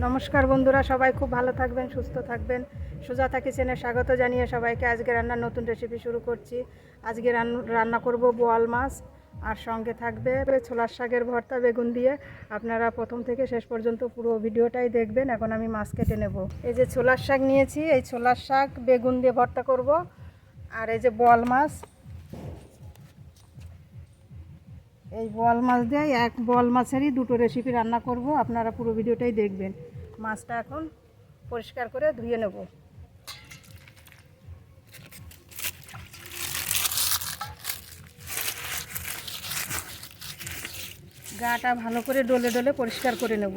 নমস্কার বন্ধুরা, সবাই খুব ভালো থাকবেন, সুস্থ থাকবেন। সুজাতা কিচেনে স্বাগত জানিয়ে সবাইকে আজকে রান্নার নতুন রেসিপি শুরু করছি। আজকে রান- রান্না করব বোয়াল মাছ, আর সঙ্গে থাকবে ছোলার শাকের ভর্তা বেগুন দিয়ে। আপনারা প্রথম থেকে শেষ পর্যন্ত পুরো ভিডিওটাই দেখবেন, এখন আমি মাছ কেটে নেব। এই যে ছোলার শাক নিয়েছি, এই ছোলার শাক বেগুন দিয়ে ভর্তা করব, আর এই যে বোয়াল মাছ এই বল মাছ দিয়ে এক বল মাছেরই দুটো রেসিপি রান্না করব, আপনারা পুরো ভিডিওটাই দেখবেন। মাছটা এখন পরিষ্কার করে ধুয়ে নেব। গাটা ভালো করে ডলে ডলে পরিষ্কার করে নেব।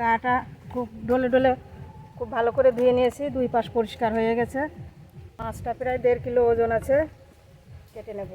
গাটা খুব ডলে ডলে খুব ভালো করে ধুয়ে নিয়েছি। দুই পাশ পরিষ্কার হয়ে গেছে। মাছটা প্রায় দেড় কিলো ওজন আছে। কেটে নেব।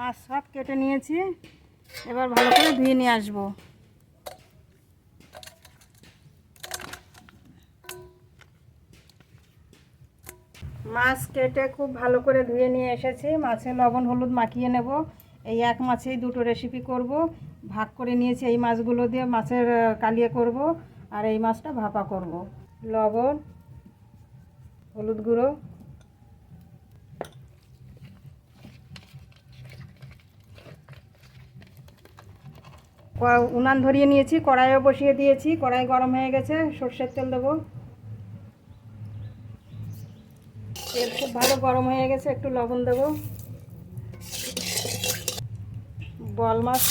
মাছ সব কেটে নিয়েছি। এবার ভালো করে ধুয়ে নিয়ে আসব। মাছ কেটে খুব ভালো করে ধুয়ে নিয়ে এসেছি। মাছে লবণ, হলুদ মাখিয়ে নেব। এই এক মাছেই দুটো রেসিপি করব। ভাগ করে নিয়েছি এই মাছগুলো দিয়ে মাছের কালিয়ে করব আর এই মাছটা ভাপা করব। লবণ, হলুদ গুঁড়ো। উনান ধরিয়ে নিয়েছি, কড়াইও বসিয়ে দিয়েছি, কড়াই গরম হয়ে গেছে, সর্ষের তেল দেবো। তেল খুব ভালো গরম হয়ে গেছে, একটু লবণ দেবো। বল মাছ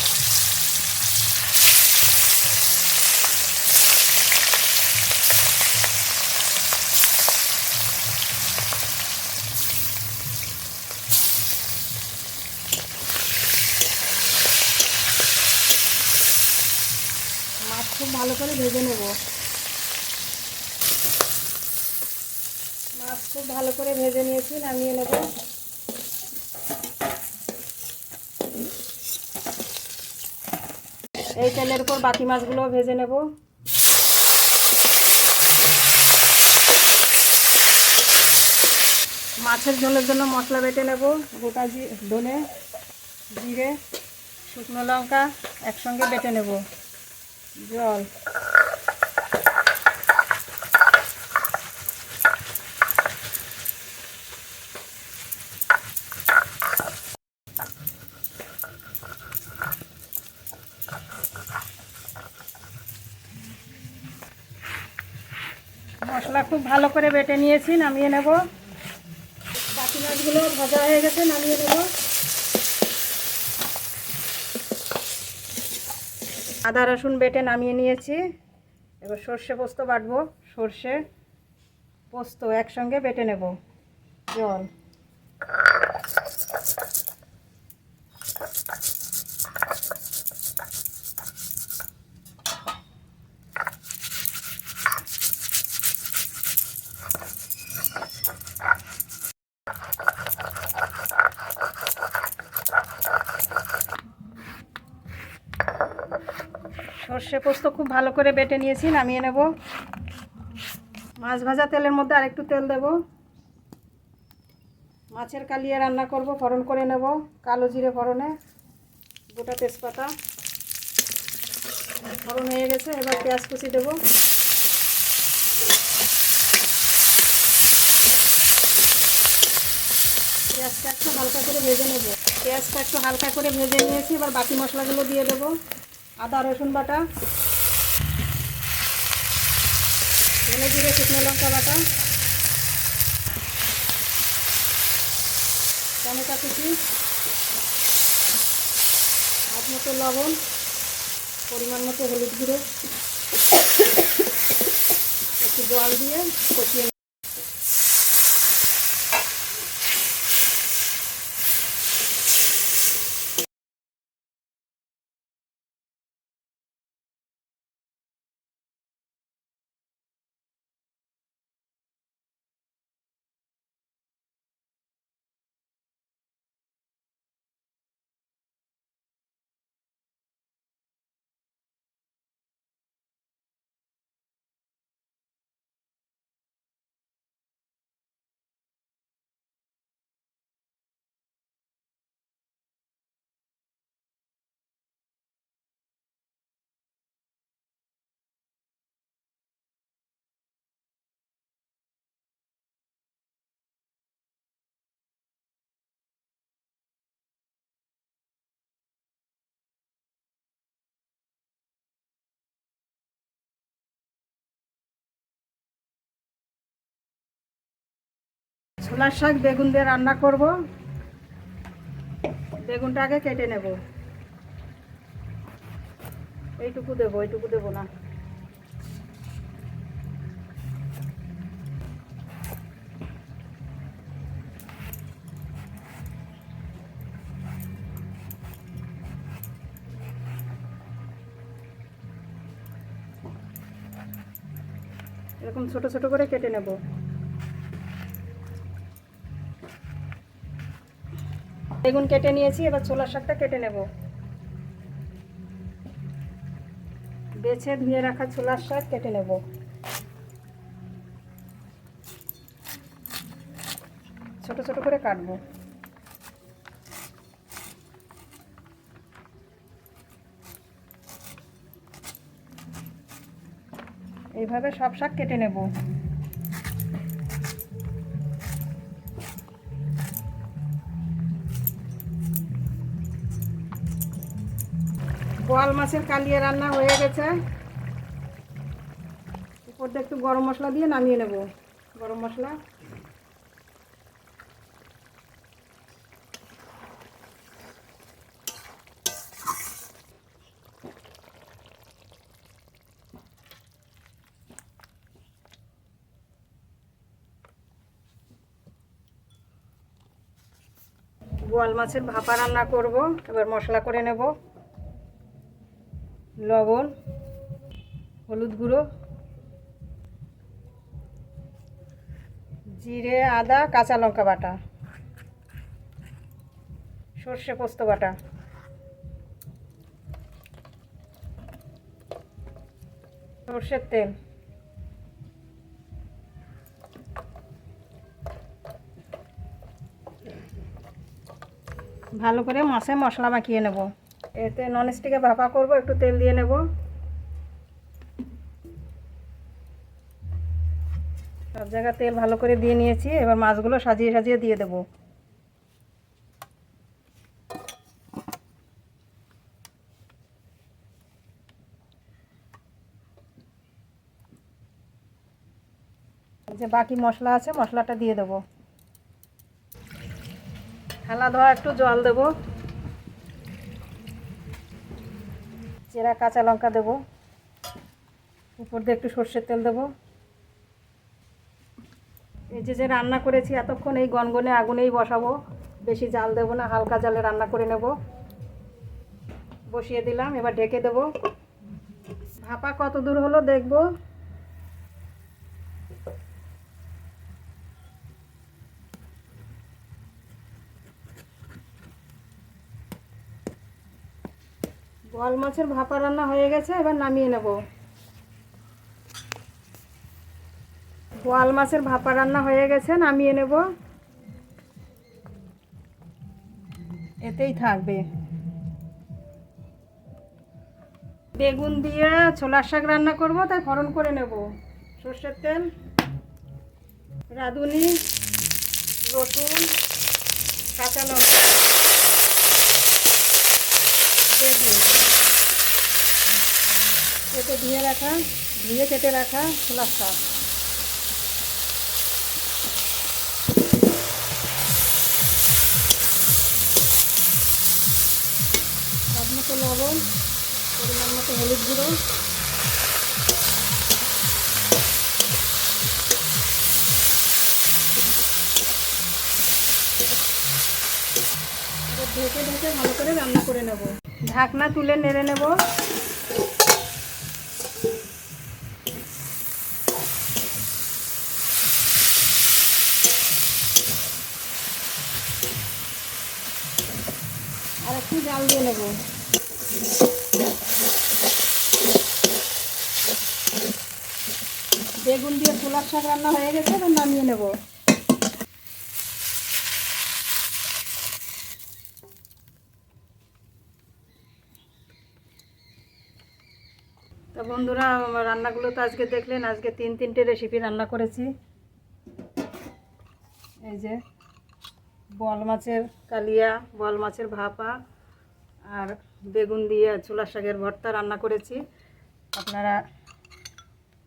খুব ভালো করে ভেজে নেব। মাছ খুব ভালো করে ভেজে নিয়েছি, নামিয়ে নেব। এই তেলের উপর বাকি মাছগুলো ভেজে নেব। মাছের ঝোলের জন্য মশলা বেটে নেব, গোটা ধনে, জিরে, শুকনো লঙ্কা একসঙ্গে বেটে নেব। জল মশলা খুব ভালো করে বেটে নিয়েছি, নামিয়ে নেব। বাকি মাছগুলো ভাজা হয়ে গেছে, নামিয়ে নেব। আদা, রসুন বেটে নামিয়ে নিয়েছি। এবার সর্ষে পোস্ত বাটবো, সর্ষে পোস্ত একসঙ্গে বেটে নেব। জল। সর্ষে পোস্ত খুব ভালো করে বেটে নিয়েছি, নামিয়ে নেব। মাছ ভাজা তেলের মধ্যে আরেকটু তেল দেব। মাছের কালিয়ে রান্না করব, ফোড়ন করে নেব, কালো জিরে ফোড়নে, গোটা তেজপাতা। ফোড়ন হয়ে গেছে, এবার পেঁয়াজ কুচি দেব। পেঁয়াজটা একটু হালকা করে ভেজে নেব। পেঁয়াজটা একটু হালকা করে ভেজে নিয়েছি, এবার বাকি মশলাগুলো দিয়ে দেবো। আদা, রসুন বাটা, ধনে জিরে, শুকনো লঙ্কা বাটা, টমেটো কুচি হাত মতো লবণ, পরিমাণ মতো হলুদ গুঁড়ো, একটু জল দিয়ে কষিয়ে ছোলার শাক বেগুন দিয়ে রান্না করব। বেগুনটা আগে কেটে নেব। এইটুকু দেবো এইটুকু দেবো না। এরকম ছোট ছোট করে কেটে নেব। বেগুন কেটে নিয়েছি, এবার ছোলার শাকটা কেটে নেব। বেছে ধুয়ে রাখা ছোলার শাক কেটে নেব। ছোট ছোট করে কাটবো। এইভাবে সব শাক কেটে নেব। বোয়াল মাছের কালিয়া রান্না হয়ে গেছে। উপর দিয়ে একটু গরম মশলা দিয়ে নামিয়ে নেব। গরম মশলা। বোয়াল মাছের ভাপা রান্না করব। এবার মশলা করে নেব। লবণ, হলুদ গুঁড়ো, জিরে, আদা, কাঁচা লঙ্কা বাটা, সর্ষে পোস্ত বাটা। সর্ষের তেল। ভালো করে মাছে মশলা মাখিয়ে নেব। এতে ননস্টিকে ভাপা করব, একটু তেল দিয়ে নেব। সব জায়গায় তেল ভালো করে দিয়ে নিয়েছি, এবার মাছগুলো সাজিয়ে সাজিয়ে দিয়ে দেব। যে বাকি মশলা আছে, মশলাটা দিয়ে দেবো। থালা ধোয়া একটু জল দেব। চেরা কাঁচা লঙ্কা দেবো। উপর দিয়ে একটু সর্ষের তেল দেবো। এই যে যে রান্না করেছি, এতক্ষণ এই গনগনে আগুনেই বসাবো। বেশি জাল দেবো না, হালকা জালে রান্না করে নেব। বসিয়ে দিলাম, এবার ঢেকে দেবো। ভাপা কত দূর হলো দেখব? বোয়াল মাছের ভাপা রান্না হয়ে গেছে, এবার নামিয়ে নেব। বোয়াল মাছের ভাপা রান্না হয়ে গেছে, নামিয়ে নেব। এতেই থাকবে। বেগুন দিয়ে ছোলার শাক রান্না করব, তাই ফরন করে নেব। সর্ষের তেল, রাঁধুনি, রসুন, কাঁচা লঙ্কা বেগুন কেটে ধুয়ে রাখা, ধুয়ে কেটে রাখা ছোলার শাক স্বাদ মতো লবণ, পরিমাণ মতো হলুদ গুঁড়ো। ঢেকে ঢেকে ভালো করে রান্না করে নেব। ঢাকনা তুলে নেড়ে নেব। আর দিয়ে নেব। বেগুন দিয়ে ছোলার শাক রান্না হয়ে গেছে, এবার নামিয়ে নেব। তো বন্ধুরা রান্নাগুলো তো আজকে দেখলেন, আজকে তিন তিনটে রেসিপি রান্না করেছি। এই যে বল মাছের কালিয়া, বল মাছের ভাপা আর বেগুন দিয়ে ছোলার শাকের ভর্তা রান্না করেছি। আপনারা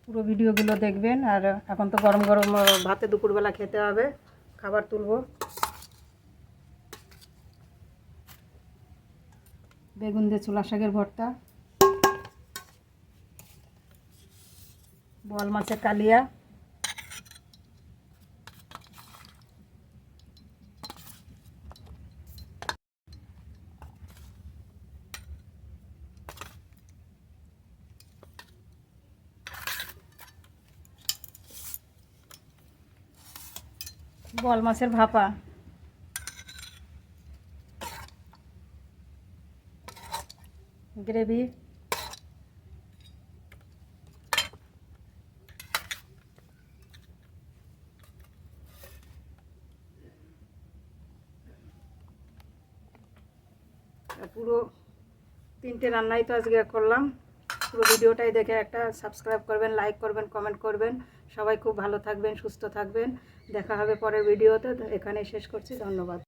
পুরো ভিডিওগুলো দেখবেন। আর এখন তো গরম গরম ভাতে দুপুরবেলা খেতে হবে। খাবার তুলবো। বেগুন দিয়ে ছোলার শাকের ভর্তা। বল মাছের কালিয়া। বল মাছের ভাপা। গ্রেভি। পুরো তিনটে রান্নাই তো আজকে করলাম। পুরো ভিডিওটাই দেখে একটা সাবস্ক্রাইব করবেন লাইক করবেন কমেন্ট করবেন। সবাই খুব ভালো থাকবেন, সুস্থ থাকবেন। দেখা হবে পরের ভিডিওতে। তো এখানেই শেষ করছি। ধন্যবাদ।